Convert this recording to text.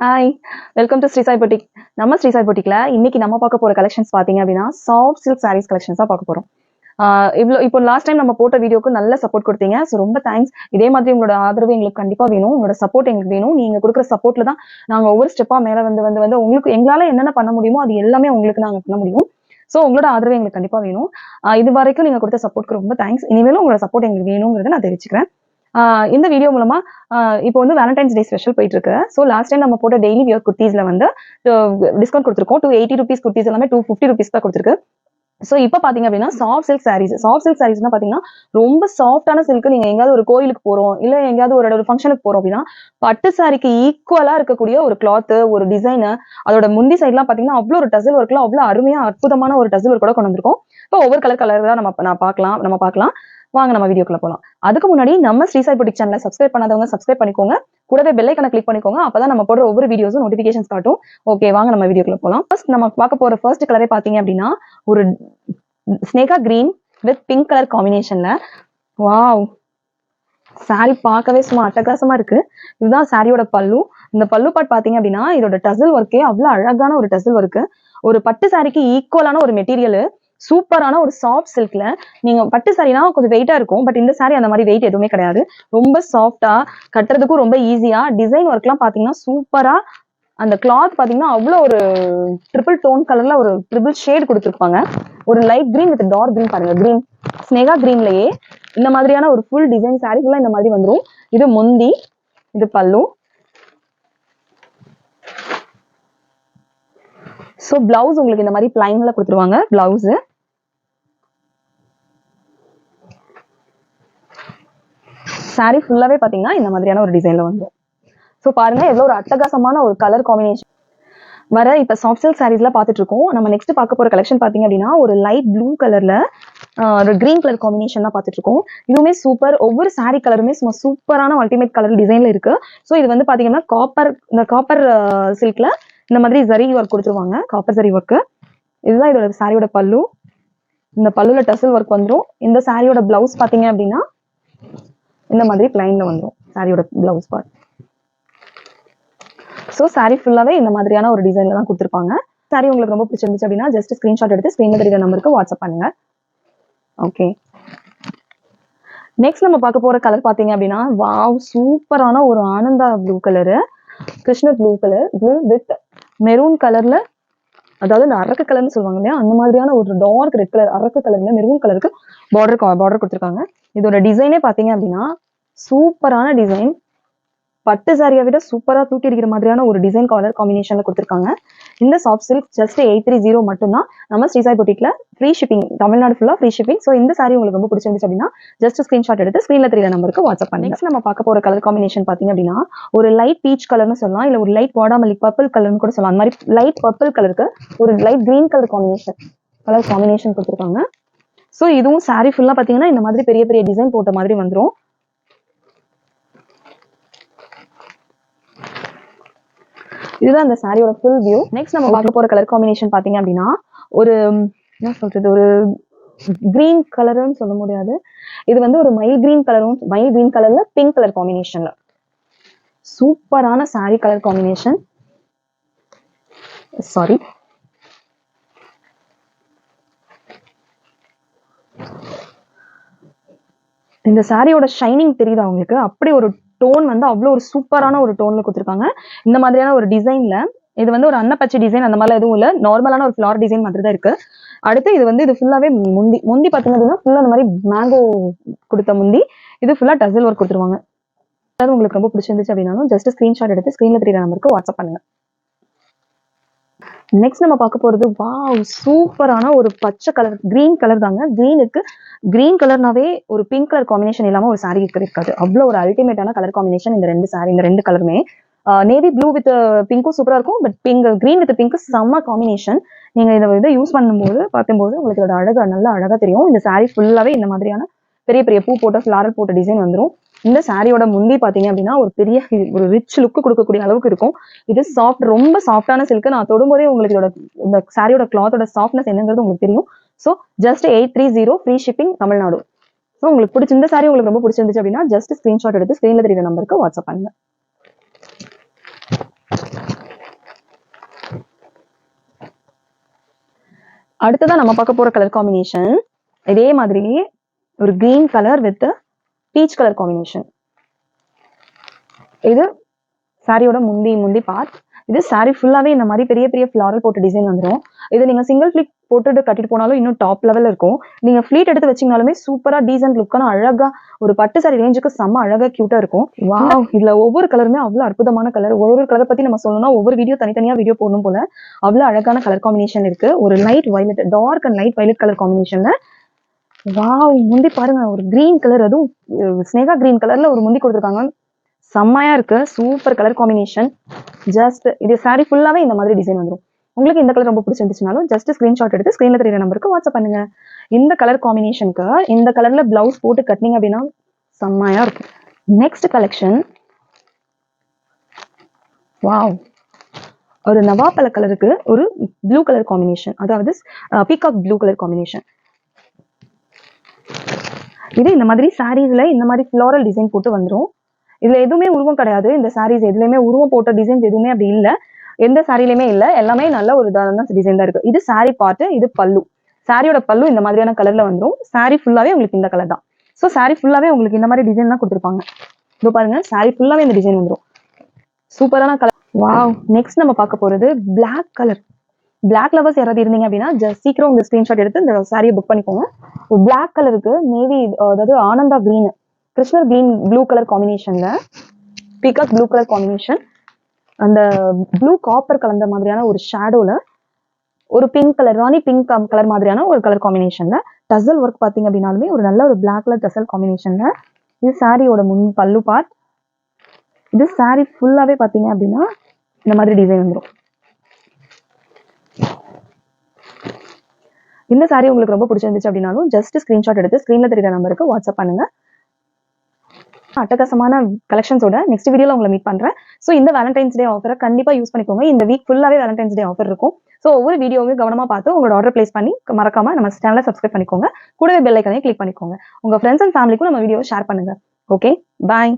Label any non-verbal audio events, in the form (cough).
Hi welcome to Sri Sai boutique நம்ம ஸ்ரீசாய் பொட்டிக்கில் இன்னைக்கு நம்ம பார்க்க போகிற கலெக்ஷன்ஸ் பார்த்தீங்க அப்படின்னா சாஃப்ட் சில்க் சாரீஸ் கலெக்ஷன்ஸ் தான் பார்க்க போகிறோம் இவ்வளோ இப்போ லாஸ்ட் டைம் நம்ம போட்ட வீடியோக்கு நல்ல சப்போர்ட் கொடுத்தீங்க. ஸோ ரொம்ப தேங்க்ஸ் இதே மாதிரி உங்களோட ஆதரவு எங்களுக்கு கண்டிப்பாக வேணும். உங்களோட சப்போர்ட் எங்களுக்கு வேணும். நீங்கள் கொடுக்குற சப்போர்ட்டில் தான் நாங்கள் ஒவ்வொரு ஸ்டெப்பாக மேலே வந்து வந்து வந்து உங்களுக்கு எங்களால் என்னென்ன பண்ண முடியுமோ அது எல்லாமே உங்களுக்கு நாங்கள் பண்ண முடியும். ஸோ உங்களோட ஆதரவு எங்களுக்கு கண்டிப்பாக வேணும். இது வரைக்கும் நீங்கள் கொடுத்த சப்போர்ட்க்கு ரொம்ப தேங்க்ஸ் இனிமேலும் உங்களோட சப்போர்ட் எங்களுக்கு வேணுங்கிறத நான் தெரிவிச்சுக்கிறேன். இந்த வீடியோ மூலமா இப்போ வந்து வேலண்டைன்ஸ் டே ஸ்பெஷல் போயிட்டு இருக்கு ஸோ லாஸ்ட் டைம் நம்ம போட்ட டெய்லி வியர் குர்த்தீஸ்ல வந்து டிஸ்கவுண்ட் கொடுத்துருக்கோம். டூ எயிட்டி ருபீஸ் குர்த்தீஸ் எல்லாமே டூ ஃபிஃப்டி ருபீஸ் தான் கொடுத்துருக்கு. ஸோ இப்போ பாத்தீங்க அப்படின்னா soft silk sarees soft silk சாரீஸ்னா பாத்தீங்கன்னா ரொம்ப சாஃப்டான சில்க் நீங்க எங்கேயாவது ஒரு கோயிலுக்கு போறோம் இல்ல எங்கேயாவது ஒரு ஒரு ஃபங்க்ஷனுக்கு போறோம் அப்படின்னா பட்டு சாரிக்கு ஈக்குவலா இருக்கக்கூடிய ஒரு கிளாத்து ஒரு டிசைனு அதோட முந்தி சைட்லாம் பாத்தீங்கன்னா அவ்வளோ ஒரு டசில் ஒர்க்லாம் அவ்வளோ அருமையாக அற்புதமான ஒரு டசில் ஒர்க் கூட கொண்டு வந்திருக்கும். இப்போ ஒவ்வொரு கலர் கலர் தான் நம்ம நான் பார்க்கலாம் நம்ம பார்க்கலாம். வாங்க நம்ம வீடியோக்குள்ள போகலாம் அதுக்கு முன்னாடி நம்ம ஸ்ரீசாய் பொட்டிக் சேனலை சப்ஸ்கிரைப் பண்ணாதவங்க சப்ஸ்கிரைப் பண்ணிக்கோங்க. கூடவே பெல் ஐக்கனை கிளிக் பண்ணிக்கோங்க. அப்பதான் நம்ம போடுற ஒவ்வொரு வீடியோஸும் நோட்டிபிகேஷன்ஸ் காட்டும். ஓகே வாங்க நம்ம வீடியோக்குள்ள போகலாம் ஃபர்ஸ்ட் நம்ம பார்க்க போற ஃபர்ஸ்ட் கலரே பாத்தீங்க அப்படின்னா ஒரு Sneha green with pink colour காம்பினேஷன்ல வாவ் சாரி பார்க்கவே சும்மா அட்டகாசமா இருக்கு. இதுதான் சாரியோட பல்லு. இந்த பல்லு பாட் பாத்தீங்க அப்படின்னா இதோட டசில் ஒர்க்கே அவ்வளவு அழகான ஒரு டசில் ஒர்க்கு ஒரு பட்டு சாரிக்கு ஈக்குவலான ஒரு மெட்டீரியல் சூப்பரான ஒரு சாஃப்ட் சில்க்ல நீங்க பட்டு சாரினா கொஞ்சம் வெயிட்டா இருக்கும். பட் இந்த சாரி அந்த மாதிரி வெயிட் எதுவுமே கிடையாது. ரொம்ப சாஃப்டா கட்டுறதுக்கும் ரொம்ப ஈஸியா டிசைன் ஒர்க்லாம் பாத்தீங்கன்னா சூப்பரா அந்த கிளாத் பாத்தீங்கன்னா அவ்வளோ ஒரு ட்ரிபிள் டோன் கலர்ல ஒரு ட்ரிபிள் ஷேட் கொடுத்துருப்பாங்க. ஒரு light green with dark green பாருங்க கிரீன் ஸ்னேகா கிரீன்லயே இந்த மாதிரியான ஒரு ஃபுல் டிசைன் சாரி ஃபுல்லா இந்த மாதிரி வந்துடும் இது முந்தி இது பல்லு. ஸோ பிளவுஸ் உங்களுக்கு இந்த மாதிரி பிளைன்ல கொடுத்துருவாங்க பிளவுஸ் சாரி ஃபுல்லாவே பாத்தீங்கன்னா இந்த மாதிரியான ஒரு டிசைன்ல வந்துடும் ஸோ பாருங்க எவ்வளோ ஒரு அட்டகாசமான ஒரு கலர் காம்பினேஷன் வர இப்போ சாஃப்ட் சில்க் சாரீஸ்ல பாத்துட்டு இருக்கோம் நம்ம நெக்ஸ்ட் பார்க்க போற கலெக்ஷன் பாத்தீங்க அப்படின்னா ஒரு லைட் ப்ளூ கலர்ல ஒரு கிரீன் கலர் காம்பினேஷன் தான் பார்த்துட்டு இருக்கோம் இதுவுமே சூப்பர் ஒவ்வொரு சாரீ கலருமே சும்மா சூப்பரான அல்டிமேட் கலர் டிசைன்ல இருக்கு. ஸோ இது வந்து பாத்தீங்கன்னா காப்பர் இந்த காப்பர் சில்க்ல இந்த மாதிரி ஜரி ஒர்க் கொடுத்துருவாங்க காப்பர் ஜரி ஒர்க்கு இதுதான் இதோட சாரியோட பல்லு. இந்த பல்லுல டசல் ஒர்க் வந்துடும் இந்த சாரியோட பிளவுஸ் பார்த்தீங்க அப்படின்னா இந்த மாதிரி பிளைன்ல வந்துடும் சாரியோட பிளவுஸ் பார்ட் ஸோ சாரி ஃபுல்லாகவே இந்த மாதிரியான ஒரு டிசைன்ல தான் கொடுத்துருப்பாங்க. சாரி உங்களுக்கு ரொம்ப பிடிச்சிருந்துச்சு அப்படின்னா ஜஸ்ட் ஸ்கிரீன்ஷாட் எடுத்து ஸ்க்ரீன்ல தெரியுற நம்பருக்கு வாட்ஸ்அப் பண்ணுங்க. ஓகே நெக்ஸ்ட் நம்ம பார்க்க போற கலர் பார்த்தீங்க அப்படின்னா வாவ் சூப்பரான ஒரு ஆனந்தா ப்ளூ கலரு கிருஷ்ணர் blue colour blue with maroon கலர்ல அதாவது இந்த அரக்கு கலர்னு சொல்லுவாங்க இல்லையா? அந்த மாதிரியான ஒரு டார்க் ரெட் கலர் அரக்கு கலர்ல மெரூன் கலருக்கு பார்டர் பார்டர் கொடுத்துருக்காங்க. இதோட டிசைனே பாத்தீங்க அப்படின்னா சூப்பரான டிசைன் பட்டு சாரியை விட சூப்பரா தூக்கி அடிக்கிற மாதிரியான ஒரு டிசைன் கலர் காம்பினேஷனில் கொடுத்துருக்காங்க. இந்த soft silk just eight three zero மட்டும்தான் நம்ம ஸ்ரீசாய் பொட்டிக்ல ஃப்ரீ ஷிப்பிங் தமிழ்நாடு ஃபுல்லா ஃப்ரீ ஷிப்பிங் ஸோ இந்த சாரி உங்களுக்கு ரொம்ப பிடிச்சிருந்துச்சு அப்படின்னா ஜஸ்ட் ஸ்கிரீன்ஷாட் எடுத்து ஸ்க்ரீன்ல தெரியல நம்பருக்கு வாட்ஸ்அப் பண்ணி நெக்ஸ்ட் நம்ம பார்க்க போற கலர் காம்பினேஷன் பாத்தீங்க அப்படின்னா ஒரு லைட் பீச் கலர்னு சொல்லலாம் இல்ல ஒரு லைட் வாடாமல்லி பர்பிள் கலர்னு கூட சொல்லலாம். அந்த மாதிரி லைட் பர்பிள் கலருக்கு ஒரு light green colour combination colour combination கொடுத்துருக்காங்க. ஸோ இதுவும் சாரி ஃபுல்லா பாத்தீங்கன்னா இந்த மாதிரி பெரிய பெரிய டிசைன் போட்ட மாதிரி வந்துரும். இதுதான் அந்த சாரியோட ஃபுல் வியூ நெக்ஸ்ட் நம்ம பார்க்க போற கலர் காம்பினேஷன் பாத்தீங்க அப்படின்னா ஒரு என்ன சொல்றது ஒரு கிரீன் கலர்னு சொல்ல முடியாது. இது வந்து ஒரு மைல் கிரீன் கலரும் மைல் கிரீன் கலர்ல பிங்க் கலர் காம்பினேஷன்ல சூப்பரான சாரி கலர் காம்பினேஷன் சாரி இந்த சாரியோட ஷைனிங் தெரியுதா உங்களுக்கு? அப்படி ஒரு டோன் வந்து அவ்வளோ ஒரு சூப்பரான ஒரு டோன்ல கொடுத்துருக்காங்க. இந்த மாதிரியான ஒரு டிசைன்ல இது வந்து ஒரு அன்னப்பச்சை டிசைன் அந்த மாதிரிலாம் எதுவும் இல்லை. நார்மலான ஒரு ஃபிளார் டிசைன் மாதிரி தான் இருக்கு. அடுத்து இது வந்து இது ஃபுல்லாவே முந்தி முந்தி பார்த்தீங்கன்னா அப்படின்னா அந்த மாதிரி மேங்கோ கொடுத்த முந்தி இது ஃபுல்லா டசல் ஒர்க் கொடுத்துருவாங்க. அதாவது உங்களுக்கு ரொம்ப பிடிச்சிருந்துச்சு அப்படின்னாலும் ஜஸ்ட் ஸ்க்ரீன்ஷாட் எடுத்து ஸ்க்ரீனில் தெரியுற நம்பருக்கு வாட்ஸ்அப் பண்ணுங்கள் நெக்ஸ்ட் நம்ம பார்க்க போறது வாவ் சூப்பரான ஒரு பச்சை கலர் கிரீன் கலர் தாங்க. கிரீனுக்கு கிரீன் கலர்னாவே ஒரு பிங்க் கலர் காம்பினேஷன் இல்லாம ஒரு சாரி இருக்காது. அவ்வளோ ஒரு அல்டிமேட்டான கலர் காம்பினேஷன் இந்த ரெண்டு சாரி இந்த ரெண்டு கலருமே நேவி ப்ளூ வித் பிங்க்கும் சூப்பரா இருக்கும். But pink green with pink செம்ம காம்பினேஷன் நீங்க இதை இதை யூஸ் பண்ணும்போது பார்க்கும்போது உங்களுக்கு இதோட அழகா நல்லா அழகா தெரியும். இந்த சாரி ஃபுல்லாவே இந்த மாதிரியான பெரிய பெரிய பூ போட்ட ஃபிளாரல் போட்ட டிசைன் வந்துடும் இந்த சாரியோட முந்தி பார்த்தீங்க அப்படின்னா ஒரு பெரிய ஒரு ரிச் லுக்கு கொடுக்கக்கூடிய அளவுக்கு இருக்கும். இது சாஃப்ட் ரொம்ப சாஃப்டான சில்க்கு நான் தொடும்போதே உங்களுக்கு இதோட இந்த சாரியோட கிளாத்தோட சாஃப்ட்னஸ் என்னங்கிறது உங்களுக்கு தெரியும். So just eight three zero free shipping Tamil Nadu. So உங்களுக்கு பிடிச்ச இந்த சாரி உங்களுக்கு ரொம்ப பிடிச்சிருந்துச்சு அப்படின்னா ஜஸ்ட் ஸ்க்ரீன்ஷாட் எடுத்து ஸ்க்ரீனில் தெரியுற நம்பருக்கு வாட்ஸ்அப் பண்ணுங்க. அடுத்ததான் நம்ம பார்க்க போற கலர் காம்பினேஷன் இதே மாதிரி ஒரு green colour with peach colour combination இது சாரியோட முந்தி முந்தி பார்ட் இது சாரி ஃபுல்லாவே இந்த மாதிரி பெரிய பெரிய ஃபிளாரல் போட்ட டிசைன் வந்துடும் இது நீங்க சிங்கிள் ஃபிளிக் போட்டுட்டு கட்டிட்டு போனாலும் இன்னும் டாப் லெவல்ல இருக்கும். நீங்க ஃபிளீட் எடுத்து வச்சீங்கனாலுமே சூப்பரா டீசென்ட் லுக்கான அழகா ஒரு பட்டு சாரி ரேஞ்சுக்கு செம்ம அழகா கியூட்டா இருக்கும். வாவ் (laughs) இதுல ஒவ்வொரு கலருமே அவ்வளவு அற்புதமான கலர் ஒவ்வொரு கலரை பத்தி நம்ம சொல்லணும்னா ஒவ்வொரு வீடியோ தனித்தனியா வீடியோ போடணும் போல. அவ்வளவு அழகான கலர் காம்பினேஷன் இருக்கு. ஒரு light violet dark and light violet colour காம்பினேஷன்ல வாவ் முந்தி பாருங்க ஒரு கிரீன் கலர் அதுவும் ஸ்னேகா கிரீன் கலர்ல ஒரு முந்தி கொடுத்துருக்காங்க. செம்மையா இருக்கு சூப்பர் கலர் காம்பினேஷன் ஜஸ்ட் இது சாரி ஃபுல்லாவே இந்த மாதிரி டிசைன் வந்துடும் உங்களுக்கு இந்த கலர் ரொம்ப பிடிச்சிருந்துச்சுனாலும் ஜஸ்ட் ஸ்கிரீன்ஷாட் எடுத்து ஸ்கிரீன்ல தெரியுற நம்பருக்கு வாட்ஸ்அப் பண்ணுங்க. இந்த கலர் காம்பினேஷனுக்கு இந்த கலர்ல பிளவுஸ் போட்டு கட்டினீங்க அப்படின்னா செம்மையா இருக்கும். நெக்ஸ்ட் கலெக்ஷன் வாவ் ஒரு நவாப்பழ கலருக்கு ஒரு ப்ளூ கலர் காம்பினேஷன் அதாவது பீகாக் ப்ளூ கலர் காம்பினேஷன் இது இந்த மாதிரி சாரீஸ்ல இந்த மாதிரி ஃப்ளோரல் டிசைன் போட்டு வந்துரும். இதுல எதுவுமே உருவம் கிடையாது. இந்த சாரீஸ் எதுலையுமே உருவம் போட்ட டிசைன்ஸ் எதுவுமே அப்படி இல்லை. எந்த சாரிலையுமே இல்லை. எல்லாமே நல்ல ஒரு இதான டிசைன் தான் இருக்கு. இது சாரி பார்ட் இது பல்லு. சாரியோட பல்லு இந்த மாதிரியான கலர்ல வந்துடும் சாரி ஃபுல்லாவே உங்களுக்கு இந்த கலர் தான். ஸோ சாரி ஃபுல்லாவே உங்களுக்கு இந்த மாதிரி டிசைன் தான் கொடுத்துருப்பாங்க. இதோ பாருங்க. சாரி ஃபுல்லாவே இந்த டிசைன் வந்துடும் சூப்பரான கலர் வாவ் நெக்ஸ்ட் நம்ம பார்க்க போறது பிளாக் கலர் பிளாக் லவர்ஸ் யாராவது இருந்தீங்க அப்படின்னா ஜஸ்ட் சீக்கிரம் உங்க ஸ்கிரீன்ஷாட் எடுத்து இந்த சாரியை புக் பண்ணிக்கோங்க. பிளாக் கலருக்கு நேவி அதாவது ஆனந்தா கிரீன் கிருஷ்ணர் கிரீன் ப்ளூ கலர் காம்பினேஷன்ல பீகாக் ப்ளூ கலர் காம்பினேஷன் அந்த ப்ளூ காப்பர் கலந்த மாதிரியான ஒரு ஷேடோல ஒரு pink colour rani pink colour மாதிரியான ஒரு கலர் காம்பினேஷன்ல டசல் ஒர்க் பாத்தீங்க அப்படின்னாலுமே ஒரு நல்ல ஒரு பிளாக் கலர் டசல் காம்பினேஷன்ல இது சாரியோட முன் பல்லு பார்ட் இது சாரி ஃபுல்லாவே பாத்தீங்க அப்படின்னா இந்த மாதிரி டிசைன் வந்துடும் இந்த சாரி உங்களுக்கு ரொம்ப பிடிச்சிருந்துச்சு அப்படின்னாலும் ஜஸ்ட் ஸ்கிரீன்ஷாட் எடுத்து ஸ்க்ரீன்ல தெரியுற நம்பருக்கு வாட்ஸ்அப் பண்ணுங்க. அட்டகாசமான கலெக்ஷன்ஸோட நெக்ஸ்ட் வீடியோல உங்களை மீட் பண்றேன். ஸோ இந்த வேலண்டைன்ஸ் டே ஆஃபரை கண்டிப்பா யூஸ் பண்ணிக்கோங்க. இந்த வீக் ஃபுல்லாவே வேலண்டைன்ஸ் டே ஆஃபர் இருக்கும். ஸோ ஒவ்வொரு வீடியோவையும் கவனமா பார்த்து உங்களோட ஆர்டர் பிளேஸ் பண்ணி மறக்காம நம்ம சேனலை சப்ஸ்கிரைப் பண்ணிக்கோங்க. கூடவே பெல் ஐக்கனையும் கிளிக் பண்ணிக்கோங்க. உங்க ஃப்ரெண்ட்ஸ் அண்ட் ஃபேமிலிக்கும் நம்ம வீடியோ ஷேர் பண்ணுங்க. Okay bye